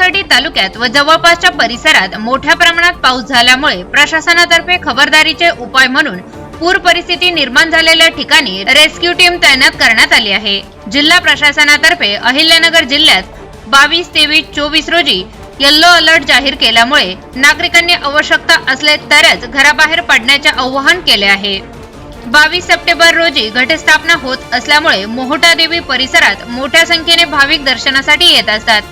तालुक्यात व जवळपासच्या परिसरात मोठ्या प्रमाणात पाऊस झाल्यामुळे प्रशासनातर्फे खबरदारीचे उपाय म्हणून पूर परिस्थिती निर्माण झालेल्या ठिकाणी रेस्क्यू टीम तैनात करण्यात आली आहे. जिल्हा प्रशासनातर्फे अहिल्यानगर जिल्ह्यात बावीस तेवीस चोवीस रोजी येल्लो अलर्ट जाहीर केल्यामुळे नागरिकांनी आवश्यकता असले तरच घराबाहेर पडण्याचे आवाहन केले आहे. बावीस सप्टेंबर रोजी घटस्थापना होत असल्यामुळे मोहटादेवी परिसरात मोठ्या संख्येने भाविक दर्शनासाठी येत असतात.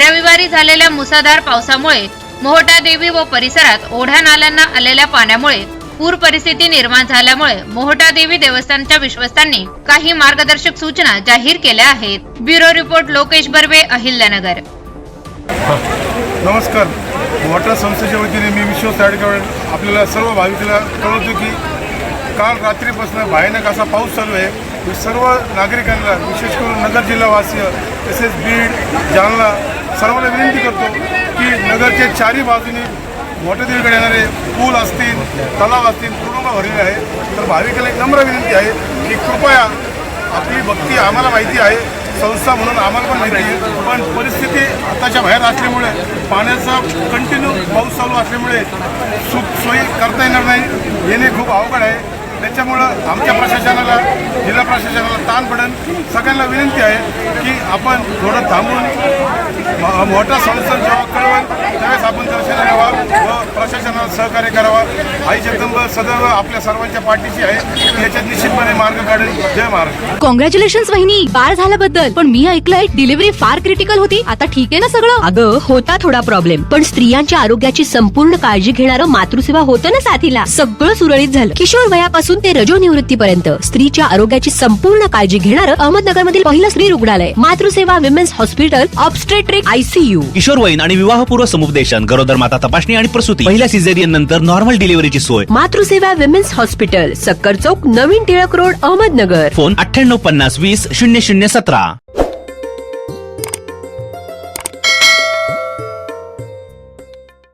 रविवारी झालेल्या मुसळधार पावसामुळे मोहटा देवी व परिसरात ओढ्या नाल्यांना आलेल्या पाण्यामुळे पूर परिस्थिती निर्माण झाल्यामुळे मोहटा देवी देवस्थानच्या विश्वस्तांनी काही मार्गदर्शक सूचना जाहीर केल्या आहेत. Bureau report Lokesh Barve Ahilyanagar. नमस्कार. मोहटा संस्थेच्या वतीने मी विश्व आपल्याला सर्व भाविकाला कळवतो की काल रात्रीपासून भयानक असा पाऊस चालू आहे. सर्व नागरिकांना विशेष करून नगर जिल्हावासीय तसेच बीड जालना सर्वांना विनंती करतो की नगरच्या चारही बाजूनी मोठ्या मोठ्यादेवीकडे येणारे पूल असतील तलाव असतील पूर्ण भरलेले आहे तर भाविकाला एक नम्र विनंती आहे की कृपया आपली भक्ती आम्हाला माहिती आहे संस्था म्हणून आम्हाला पण माहिती आहे. पण परिस्थिती आताच्या बाहेर असल्यामुळे पाण्याचा कंटिन्यू पाऊस चालू असल्यामुळे सुख सोयी करता येणार नाही. येणे खूप अवघड आहे. त्याच्यामुळं आमच्या प्रशासनाला जिल्हा प्रशासनाला ताण पडेल. सगळ्यांना विनंती आहे की आपण थोडं थांबून म- मोठा संस्था जेव्हा कळवल त्यावेळेस आपण दर्शनाला यावा प्रशासनाला सहकार्य करावा. आई जगदंब सदैव आपल्या सर्वांच्या पाठीशी आहे. याच्यात निश्चितपणे मार्ग काढेल. जय महाराष्ट्र. कॉंग्रॅच्युलेशन वहिनी. बाळ झाल्याबद्दल. पण मी ऐकलंय डिलिव्हरी फार क्रिटिकल होती. आता ठीक आहे ना सगळं? अगं होता थोडा प्रॉब्लेम पण स्त्रियांच्या आरोग्याची संपूर्ण काळजी घेणारं मातृसेवा होतं ना साथीला. सगळं सुरळीत झालं. किशोर वयापासून ते रजो निवृत्तीपर्यंत. स्त्रीच्या आरोग्याची संपूर्ण काळजी घेणारं अहमदनगर मधील पहिलं स्त्री रुग्णालय. Matruseva women's hospital obstetric ICU किशोरवयीन आणि विवाहपूर्व समुपदेशन गरोदर माता तपासणी आणि प्रसूती. पहिल्या सिझेरियन नंतर नॉर्मल डिलिव्हरीची सोय. मातृसेवा विमेन्स हॉस्पिटल सक्कर चौक नवीन टिळक रोड अहमदनगर. फोन अठ्ठ्याण्णव पन्नास वीस शून्य शून्य सतरा.